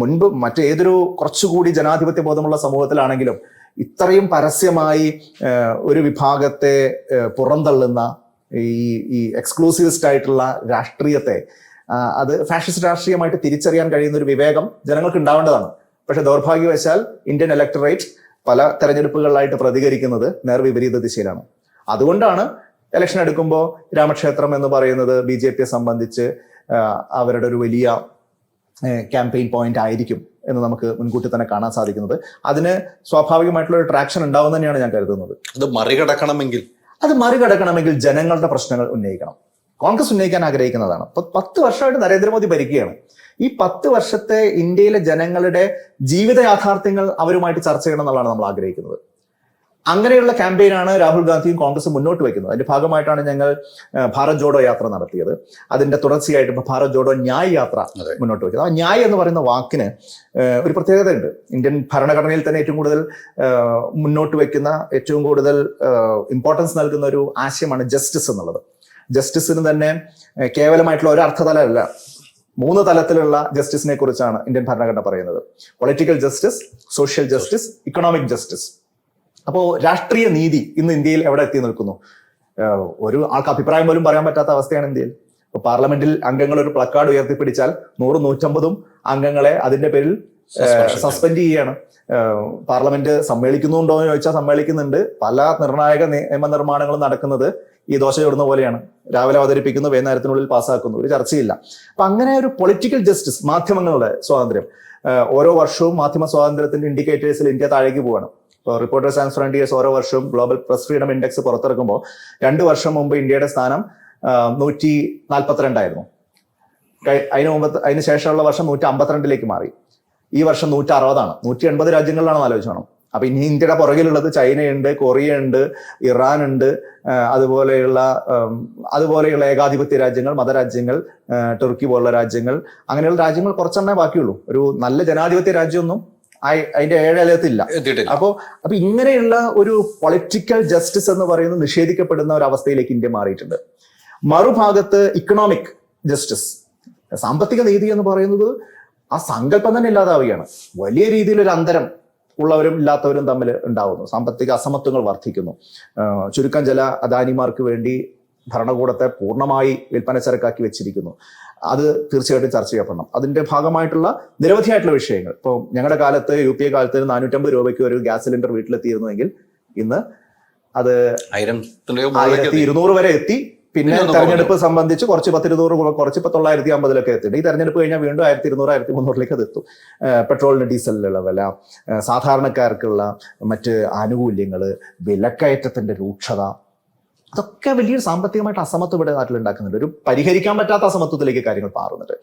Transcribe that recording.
മുൻപ് മറ്റേതൊരു കുറച്ചുകൂടി ജനാധിപത്യ ബോധമുള്ള സമൂഹത്തിലാണെങ്കിലും ഇത്രയും പരസ്യമായി ഒരു വിഭാഗത്തെ പുറന്തള്ളുന്ന ഈ ഈ എക്സ്ക്ലൂസീവിസ്റ്റ് ആയിട്ടുള്ള രാഷ്ട്രീയത്തെ അത് ഫാഷിസ്റ്റ് രാഷ്ട്രീയമായിട്ട് തിരിച്ചറിയാൻ കഴിയുന്ന ഒരു വിവേകം ജനങ്ങൾക്ക് ഉണ്ടാവേണ്ടതാണ്. പക്ഷെ ദൗർഭാഗ്യവശാൽ ഇന്ത്യൻ ഇലക്ടറേറ്റ് പല തെരഞ്ഞെടുപ്പുകളിലായിട്ട് പ്രതികരിക്കുന്നത് നേർവിപരീത ദിശയിലാണ്. അതുകൊണ്ടാണ് ഇലക്ഷൻ എടുക്കുമ്പോൾ രാമക്ഷേത്രം എന്ന് പറയുന്നത് ബി ജെ പിയെ സംബന്ധിച്ച് അവരുടെ ഒരു വലിയ ക്യാമ്പയിൻ പോയിന്റ് ആയിരിക്കും എന്ന് നമുക്ക് മുൻകൂട്ടി തന്നെ കാണാൻ സാധിക്കുന്നത്. അതിന് സ്വാഭാവികമായിട്ടുള്ള ഒരു ട്രാക്ഷൻ ഉണ്ടാവും തന്നെയാണ് ഞാൻ കരുതുന്നത്. അത് മറികടക്കണമെങ്കിൽ? അത് മറികടക്കണമെങ്കിൽ ജനങ്ങളുടെ പ്രശ്നങ്ങൾ ഉന്നയിക്കണം. കോൺഗ്രസ് ഉന്നയിക്കാൻ ആഗ്രഹിക്കുന്നതാണ്. ഇപ്പൊ പത്ത് വർഷമായിട്ട് നരേന്ദ്രമോദി ഭരിക്കുകയാണ്. ഈ പത്ത് വർഷത്തെ ഇന്ത്യയിലെ ജനങ്ങളുടെ ജീവിത യാഥാർത്ഥ്യങ്ങൾ അവരുമായിട്ട് ചർച്ച ചെയ്യണം എന്നുള്ളതാണ് നമ്മൾ ആഗ്രഹിക്കുന്നത്. അങ്ങനെയുള്ള ക്യാമ്പയിനാണ് രാഹുൽ ഗാന്ധിയും കോൺഗ്രസും മുന്നോട്ട് വയ്ക്കുന്നത്. അതിന്റെ ഭാഗമായിട്ടാണ് ഞങ്ങൾ ഭാരത് ജോഡോ യാത്ര നടത്തിയത്. അതിന്റെ തുടർച്ചയായിട്ട് ഇപ്പൊ ഭാരത് ജോഡോ ന്യായ് യാത്ര മുന്നോട്ട് വയ്ക്കുന്നത്. ആ ന്യായ് എന്ന് പറയുന്ന വാക്കിന് ഒരു ഒരു പ്രത്യേകതയുണ്ട്. ഇന്ത്യൻ ഭരണഘടനയിൽ തന്നെ ഏറ്റവും കൂടുതൽ മുന്നോട്ട് വയ്ക്കുന്ന ഏറ്റവും കൂടുതൽ ഇമ്പോർട്ടൻസ് നൽകുന്ന ഒരു ആശയമാണ് ജസ്റ്റിസ് എന്നുള്ളത്. ജസ്റ്റിസിന് തന്നെ കേവലമായിട്ടുള്ള ഒരു അർത്ഥതലമല്ല മൂന്ന് തലത്തിലുള്ള ജസ്റ്റിസിനെ കുറിച്ചാണ് ഇന്ത്യൻ ഭരണഘടന പറയുന്നത്. Political justice social justice economic justice അപ്പോൾ രാഷ്ട്രീയ നീതി ഇന്ന് ഇന്ത്യയിൽ എവിടെ എത്തി നിൽക്കുന്നു? ഒരു ആൾക്ക് അഭിപ്രായം പോലും പറയാൻ പറ്റാത്ത അവസ്ഥയാണ് ഇന്ത്യയിൽ. ഇപ്പൊ പാർലമെന്റിൽ അംഗങ്ങൾ ഒരു പ്ലക്കാർഡ് ഉയർത്തിപ്പിടിച്ചാൽ നൂറ് നൂറ്റമ്പതും അംഗങ്ങളെ അതിന്റെ പേരിൽ സസ്പെൻഡ് ചെയ്യാണ് പാർലമെന്റ് സമ്മേളിക്കുന്നുണ്ടോ എന്ന് ചോദിച്ചാൽ സമ്മേളിക്കുന്നുണ്ട്. പല നിർണായക നിയമനിർമ്മാണങ്ങളും നടക്കുന്നത് ഈ ദോശ ചുടുന്ന പോലെയാണ്. രാവിലെ അവതരിപ്പിക്കുന്നു വൈകുന്നേരത്തിനുള്ളിൽ പാസ്സാക്കുന്നു. ഒരു ചർച്ചയില്ല. അപ്പൊ അങ്ങനെ ഒരു പൊളിറ്റിക്കൽ ജസ്റ്റിസ് മാധ്യമങ്ങളുടെ സ്വാതന്ത്ര്യം ഓരോ വർഷവും മാധ്യമ സ്വാതന്ത്ര്യത്തിന്റെ ഇൻഡിക്കേറ്റേഴ്സിൽ ഇന്ത്യ താഴേക്ക് പോവാണ് റിപ്പോർട്ടേഴ്സ് ആൻഡ് ഫ്രണ്ടിയേഴ്സ് ഓരോ വർഷവും ഗ്ലോബൽ പ്രസ് ഫ്രീഡം ഇൻഡെക്സ് പുറത്തിറക്കുമ്പോൾ രണ്ട് വർഷം മുമ്പ് ഇന്ത്യയുടെ സ്ഥാനം നൂറ്റി നാൽപ്പത്തിരണ്ടായിരുന്നു അതിന് മുമ്പ് അതിന് ശേഷമുള്ള വർഷം നൂറ്റി അമ്പത്തിരണ്ടിലേക്ക് മാറി. ഈ വർഷം നൂറ്റി അറുപതാണ് നൂറ്റി എൺപത് രാജ്യങ്ങളിലാണ് ആലോചിച്ചോണം അപ്പൊ ഇനി ഇന്ത്യയുടെ പുറകിലുള്ളത് ചൈനയുണ്ട് കൊറിയ ഉണ്ട് ഇറാൻ ഉണ്ട് അതുപോലെയുള്ള അതുപോലെയുള്ള ഏകാധിപത്യ രാജ്യങ്ങൾ മതരാജ്യങ്ങൾ ടുർക്കി പോലുള്ള രാജ്യങ്ങൾ അങ്ങനെയുള്ള രാജ്യങ്ങൾ കുറച്ചെണ്ണേ ബാക്കിയുള്ളൂ. ഒരു നല്ല ജനാധിപത്യ രാജ്യമൊന്നും അതിന്റെ ഏഴലത്തില്ല എത്തിയിട്ടില്ല. അപ്പോ അപ്പൊ ഇങ്ങനെയുള്ള ഒരു പൊളിറ്റിക്കൽ ജസ്റ്റിസ് എന്ന് പറയുന്നത് നിഷേധിക്കപ്പെടുന്ന ഒരു അവസ്ഥയിലേക്ക് ഇന്ത്യ മാറിയിട്ടുണ്ട്. മറുഭാഗത്ത് ഇക്കണോമിക് ജസ്റ്റിസ് സാമ്പത്തിക നീതി എന്ന് പറയുന്നത് ആ സങ്കല്പം തന്നെ ഇല്ലാതാവുകയാണ്. വലിയ രീതിയിൽ ഒരു അന്തരം ഉള്ളവരും ഇല്ലാത്തവരും തമ്മിൽ ഉണ്ടാവുന്നു. സാമ്പത്തിക അസമത്വങ്ങൾ വർദ്ധിക്കുന്നു. ചുരുക്കം ചില അദാനിമാർക്ക് വേണ്ടി ഭരണകൂടത്തെ പൂർണമായി വിൽപ്പന ചരക്കാക്കി വെച്ചിരിക്കുന്നു. അത് തീർച്ചയായിട്ടും ചർച്ച ചെയ്യപ്പെടണം അതിന്റെ ഭാഗമായിട്ടുള്ള നിരവധിയായിട്ടുള്ള വിഷയങ്ങൾ. ഇപ്പോൾ ഞങ്ങളുടെ കാലത്ത് യു പി എ കാലത്ത് നാനൂറ്റമ്പത് രൂപയ്ക്ക് ഒരു ഗ്യാസ് സിലിണ്ടർ വീട്ടിലെത്തിയിരുന്നുവെങ്കിൽ ഇന്ന് അത് ആയിരത്തി ഇരുന്നൂറ് വരെ എത്തി. പിന്നെ തെരഞ്ഞെടുപ്പ് സംബന്ധിച്ച് കുറച്ച് പത്തിരുന്നൂറ് കുറച്ച് ഇപ്പൊ തൊള്ളായിരത്തി അമ്പതിലൊക്കെ എത്തിയിട്ടുണ്ട്. ഈ തെരഞ്ഞെടുപ്പ് കഴിഞ്ഞാൽ വീണ്ടും ആയിരത്തി ഇരുന്നൂറ് ആയിരത്തി മുന്നൂറിലേക്ക് അത് എത്തും. പെട്രോളിന് ഡീസലിനുള്ള വില സാധാരണക്കാർക്കുള്ള മറ്റ് ആനുകൂല്യങ്ങൾ വിലക്കയറ്റത്തിന്റെ രൂക്ഷത അതൊക്കെ വലിയൊരു സാമ്പത്തികമായിട്ട് അസമത്വം ഇവിടെ നാട്ടിൽ ഉണ്ടാക്കുന്നുണ്ട് ഒരു പരിഹരിക്കാൻ പറ്റാത്ത അസമത്വത്തിലേക്ക് കാര്യങ്ങൾ മാറുന്നുണ്ട്.